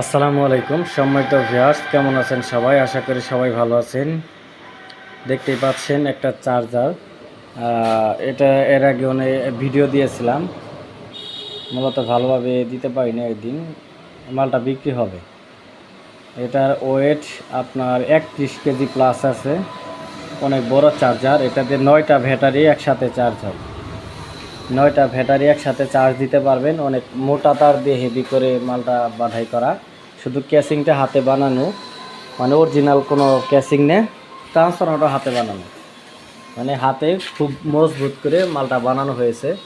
আসসালামু আলাইকুম, সম্মানিত ভিউয়ার্স, কেমন আছেন সবাই? আশা করি সবাই ভালো আছেন। দেখতেই পাচ্ছেন একটা চার্জার। এটা এর আগে অনেক ভিডিও দিয়েছিলাম। মূলত ভালোভাবে দিতে পারি না একদিন। মালটা বিক্রি হবে। এটার ওয়েট আপনার একত্রিশ কেজি প্লাস আছে। অনেক বড় চার্জার। এটাতে নয়টা ব্যাটারি একসাথে চার্জ হয়। নয়টা ব্যাটারি একসাথে চার্জ দিতে পারবেন। অনেক মোটা তার দিয়ে হেভি করে মালটা বাধাই করা। শুধু ক্যাসিংটা হাতে বানানো। মানে অরিজিনাল কোনো ক্যাসিং নেই ট্রান্সফরমারটা হাতে বানানো। মানে হাতে খুব মজবুত করে মালটা বানানো হয়েছে।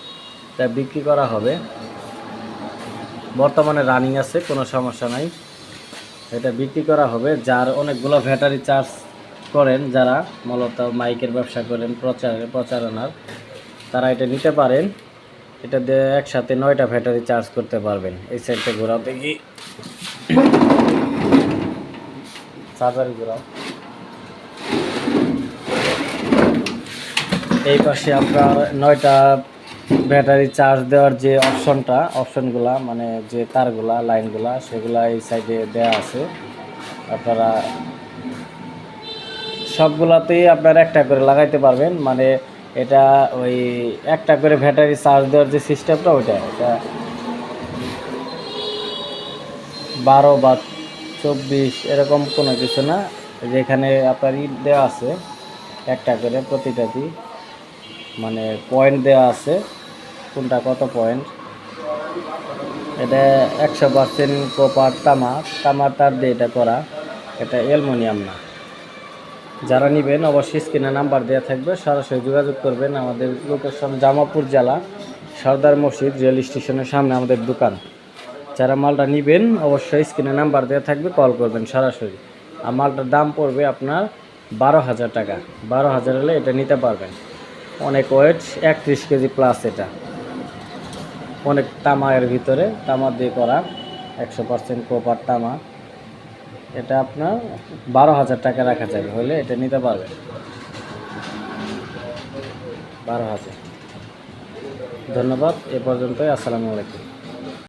তা বিক্রি করা হবে। বর্তমানে রানিং আছে, কোনো সমস্যা নাই। এটা বিক্রি করা হবে। যার অনেকগুলো ব্যাটারি চার্জ করেন, যারা মূলত মাইকের ব্যবসা করেন প্রচার প্রচারণার তারা এটা নিতে পারেন। এটা দিয়ে একসাথে নয়টা ব্যাটারি চার্জ করতে পারবেন। এই সাইডটা ঘোরাও দেখি। চার্জার ঘোরাও। এই পাশে আপনার নয়টা ব্যাটারি চার্জ দেওয়ার যে অপশনটা, অপশনগুলা মানে যে তারগুলা, লাইনগুলা, সেগুলা এই সাইডে দেয়া আছে। আপনারা সবগুলাতেই আপনারা একটা করে লাগাইতে পারবেন। মানে এটা ওই একটা করে ব্যাটারি চার্জ দেওয়ার যে সিস্টেমটা ওইটা, এটা বারো বা চব্বিশ এরকম কোনো কিছু না, যেখানে আপনার ইট দেওয়া আছে, একটা করে প্রতিটাতে মানে পয়েন্ট দেওয়া আছে, কোনটা কত পয়েন্ট এটা একশো পার্সেন্ট কপার তামা, তামার তার দিয়ে এটা করা, এটা অ্যালমোনিয়াম না। যারা নেবেন অবশ্যই স্ক্রিনে নাম্বার দেওয়া থাকবে, সরাসরি যোগাযোগ করবেন আমাদের লোকেশন জামাপুর জেলা, সর্দার মসজিদ রেল স্টেশনের সামনে আমাদের দোকান। যারা মালটা নেবেন অবশ্যই স্ক্রিনে নাম্বার দেওয়া থাকবে, কল করবেন সরাসরি। আর মালটার দাম পড়বে আপনার বারো হাজার টাকা। বারো হাজার হলে এটা নিতে পারবেন। অনেক ওয়েট একত্রিশ কেজি প্লাস এটা। অনেক তামা এর ভিতরে তামা দিয়ে করা, একশো পার্সেন্ট কোপার তামা। এটা আপনার বারো হাজার টাকা রাখা যাবে, হলে এটা নিতে পারবেন। বারো হাজার। ধন্যবাদ, এ পর্যন্তই, আসসালামু আলাইকুম।